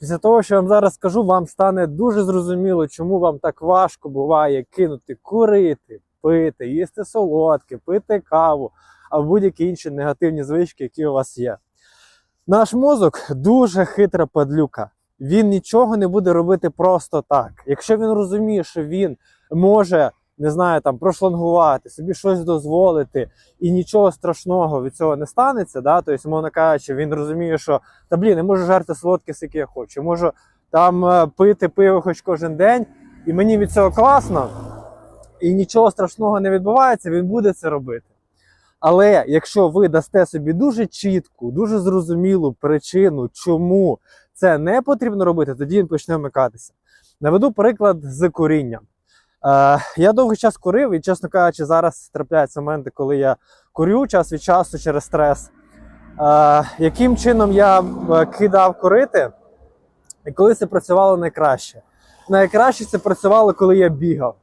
Після того, що я вам зараз скажу, вам стане дуже зрозуміло, чому вам так важко буває кинути курити, пити, їсти солодке, пити каву або будь-які інші негативні звички, які у вас є. Наш мозок дуже хитра падлюка. Він нічого не буде робити просто так. Якщо він розуміє, що він може, не знаю, там прошлангувати, собі щось дозволити, і нічого страшного від цього не станеться, да? тобто, мовно кажучи, він розуміє, що та блін, я можу жарти солодке, скільки я хочу, можу там е, пити пиво хоч кожен день, і мені від цього класно, і нічого страшного не відбувається, він буде це робити. Але якщо ви дасте собі дуже чітку, дуже зрозумілу причину, чому це не потрібно робити, тоді він почне вмикатися. Наведу приклад з курінням. Е, я довгий час курив, і, чесно кажучи, зараз трапляються моменти, коли я курю час від часу через стрес. Е, яким чином я е, кидав курити, і коли це працювало найкраще? Найкраще це працювало, коли я бігав.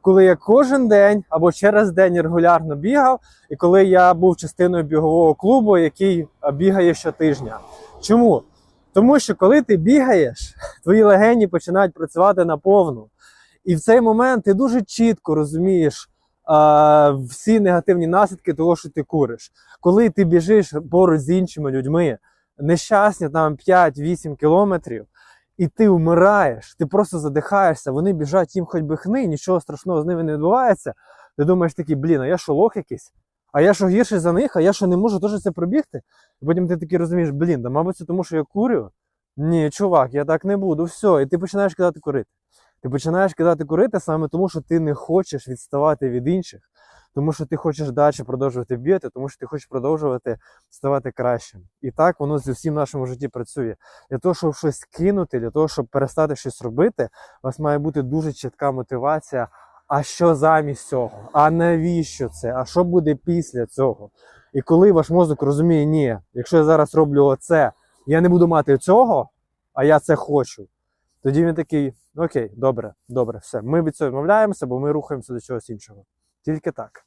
Коли я кожен день або через день регулярно бігав, і коли я був частиною бігового клубу, який бігає щотижня. Чому? Тому що коли ти бігаєш, твої легені починають працювати наповну. І в цей момент ти дуже чітко розумієш е, всі негативні наслідки того, що ти куриш. Коли ти біжиш поруч з іншими людьми, нещасні там 5-8 кілометрів, і ти вмираєш, ти просто задихаєшся, вони біжать їм хоч би хни, нічого страшного з ними не відбувається. Ти думаєш такий, блін, а я що лох якийсь? А я що гірший за них, а я що не можу теж це пробігти? І потім ти такий розумієш, блін, да мабуть, це тому, що я курю. Ні, чувак, я так не буду. Все, і ти починаєш кидати курити. Ти починаєш кидати курити саме тому, що ти не хочеш відставати від інших, тому що ти хочеш далі продовжувати бігати, тому що ти хочеш продовжувати ставати кращим. І так воно з усім нашому житті працює. Для того, щоб щось кинути, для того, щоб перестати щось робити, у вас має бути дуже чітка мотивація. А що замість цього? А навіщо це? А що буде після цього? І коли ваш мозок розуміє, ні, якщо я зараз роблю оце, я не буду мати цього, а я це хочу. Тоді він такий: окей, добре, добре, все. Ми від цього відмовляємося, бо ми рухаємося до чогось іншого. Тільки так.